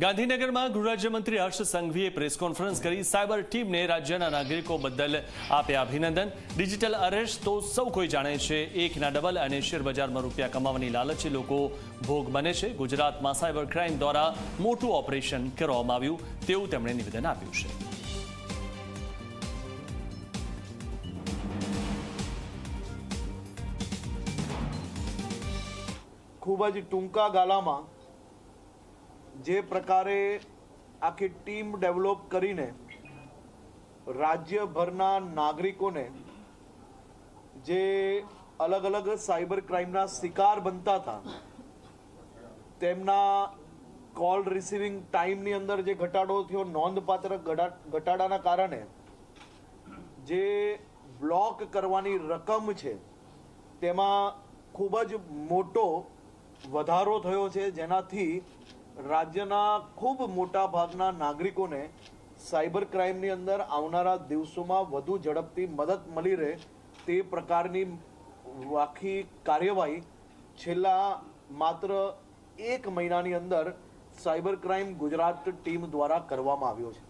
ગાંધીનગરમાં ગૃહરાજ્યમંત્રી હર્ષ સંઘવીએ પ્રેસ કોન્ફરન્સ કરી સાયબર ટીમને રાજ્યના નાગરિકો બદલ આપ્યા અભિનંદન. ડિજિટલ અરેસ્ટ તો સૌ કોઈ જાણે છે, એકના ડબલ અને શેરબજારમાં રૂપિયા કમાવાની લાલચે લોકો ભોગ બને છે. ગુજરાતમાં સાયબર ક્રાઇમ દ્વારા મોટું ઓપરેશન કરવામાં આવ્યું, તેવું તેમણે નિવેદન આપ્યું છે. ખૂબ જ ટૂંકા ગાળામાં જે પ્રકારે આખી ટીમ ડેવલપ કરીને રાજ્યભરના નાગરિકોને જે અલગ અલગ સાયબર ક્રાઇમના શિકાર બનતા હતા, તેમના કોલ રિસીવિંગ ટાઈમની અંદર જે ઘટાડો થયો, નોંધપાત્ર ઘટાડાના કારણે, જે બ્લોક કરવાની રકમ છે, તેમાં ખૂબ જ મોટો વધારો થયો છે, જેનાથી રાજ્યના ખૂબ મોટા ભાગના નાગરિકોને સાયબર ક્રાઇમની અંદર આવનારા દિવસોમાં વધુ ઝડપથી મદદ મળી રહે તે પ્રકારની આખી કાર્યવાહી છેલ્લા માત્ર એક મહિનાની અંદર સાયબર ક્રાઇમ ગુજરાત ટીમ દ્વારા કરવામાં આવ્યો છે.